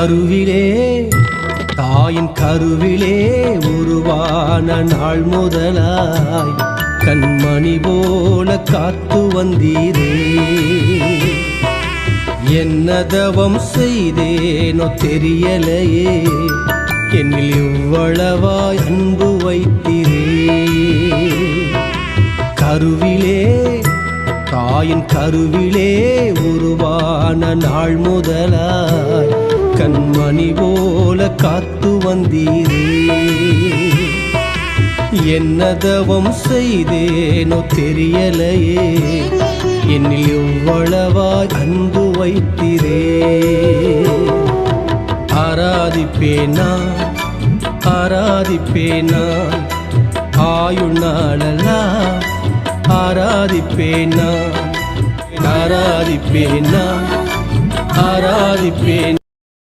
கருவிலே தாயின் கருவிலே உருவான நாள் முதலாய் கண்மணி போல காத்து வந்தீரே. என்ன தவம் செய்தேனோ தெரியலையே என்னில் இவ்வளவாய் அன்பு வைத்தீரே. கருவிலே தாயின் கருவிலே உருவான நாள் முதலாய் கண்மணி போல காத்து வந்தீரே. என்னதவம் செய்தேனோ தெரியலையே. என்னில் எவ்வளவாய் அன்பு வைத்திரே. ஆராதிப்பேனா? ஆராதிப்பேனா? ஆயுள் ஆராதிப்பேனா? ஆராதிப்பேனா? ஆராதிப்பேன்?